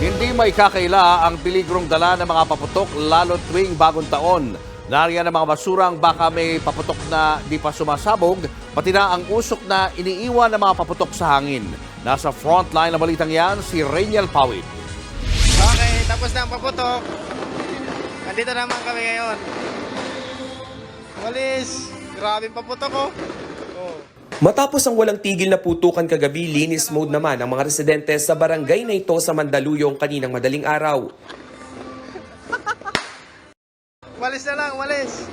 Hindi may kakaila ang peligrong dala ng mga paputok lalo tuwing bagong taon. Nariyan ang mga basurang baka may paputok na di pa sumasabog, pati na ang usok na iniiwan ng mga paputok sa hangin. Nasa frontline na balitang yan si Rainiel Pawid. Okay, tapos na ang paputok. Nandito naman kami ngayon. Walis, grabe paputok oh. Matapos ang walang tigil na putukan kagabi, linis mode naman ang mga residente sa barangay na ito sa Mandaluyong kaninang madaling araw. Walis na lang, walis.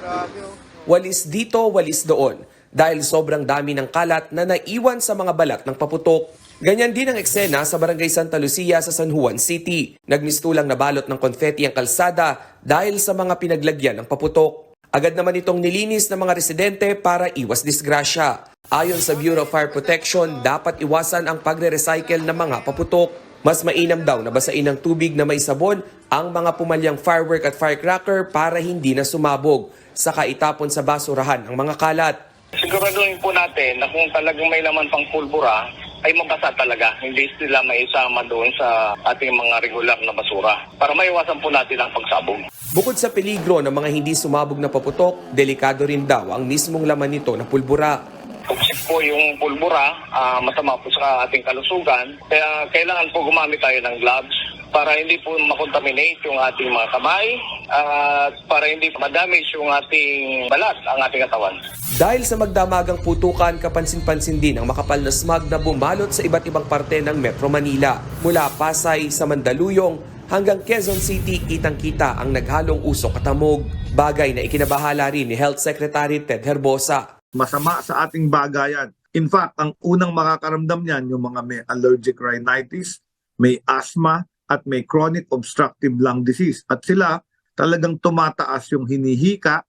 Grabe oh. Walis dito, walis doon. Dahil sobrang dami ng kalat na naiwan sa mga balat ng paputok. Ganyan din ang eksena sa Barangay Santa Lucia sa San Juan City. Nagmistulang nabalot ng konfeti ang kalsada dahil sa mga pinaglagyan ng paputok. Agad naman itong nilinis ng mga residente para iwas disgrasya. Ayon sa Bureau of Fire Protection, dapat iwasan ang pagre-recycle ng mga paputok. Mas mainam daw na basain ng tubig na may sabon ang mga pumalyang firework at firecracker para hindi na sumabog. Saka itapon sa basurahan ang mga kalat. Siguraduhin po natin na kung talagang may laman pang pulbura, ay mabasa talaga. Hindi sila maisama doon sa ating mga regular na basura. Para maiwasan po natin ang pagsabog. Bukod sa peligro ng mga hindi sumabog na paputok, delikado rin daw ang mismong laman nito na pulbura. Toxic po yung pulbura, ah, masama po sa ating kalusugan. Kaya kailangan po gumamit tayo ng gloves para hindi po makontaminate yung ating mga kamay at para hindi madamage yung ating balat, ang ating katawan. Dahil sa magdamagang putukan, kapansin-pansin din ang makapal na smog na bumalot sa iba't ibang parte ng Metro Manila. Mula Pasay sa Mandaluyong hanggang Quezon City, kitang-kita ang naghalong usok at amog. Bagay na ikinabahala rin ni Health Secretary Ted Herbosa. masama sa ating bagayan. In fact, ang unang makakaramdam niyan yung mga may allergic rhinitis, may asthma, at may chronic obstructive lung disease. At sila talagang tumataas yung hinihika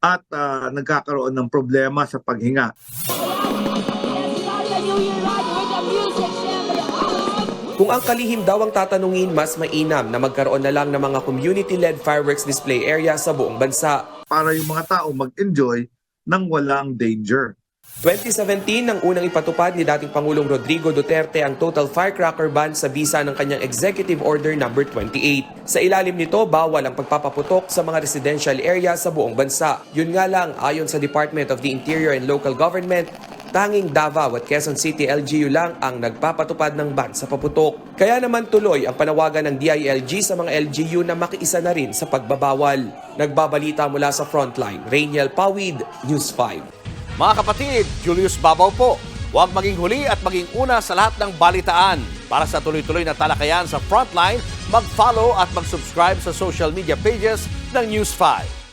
at ah, nagkakaroon ng problema sa paghinga. Kung ang kalihim daw ang tatanungin, mas mainam na magkaroon na lang ng mga community-led fireworks display area sa buong bansa. Para yung mga tao mag-enjoy ng walang danger. 2017 nang unang ipatupad ni dating Pangulong Rodrigo Duterte ang total firecracker ban sa bisa ng kanyang Executive Order No. 28. Sa ilalim nito, bawal ang pagpapaputok sa mga residential area sa buong bansa. Yun nga lang, ayon sa Department of the Interior and Local Government, tanging Davao at Quezon City LGU lang ang nagpapatupad ng ban sa paputok. Kaya naman tuloy ang panawagan ng DILG sa mga LGU na makiisa na rin sa pagbabawal. Nagbabalita mula sa frontline, Rainiel Pawid, News 5. Mga kapatid, Julius Babaw po. Huwag maging huli at maging una sa lahat ng balitaan. Para sa tuloy-tuloy na talakayan sa Frontline, mag-follow at mag-subscribe sa social media pages ng News 5.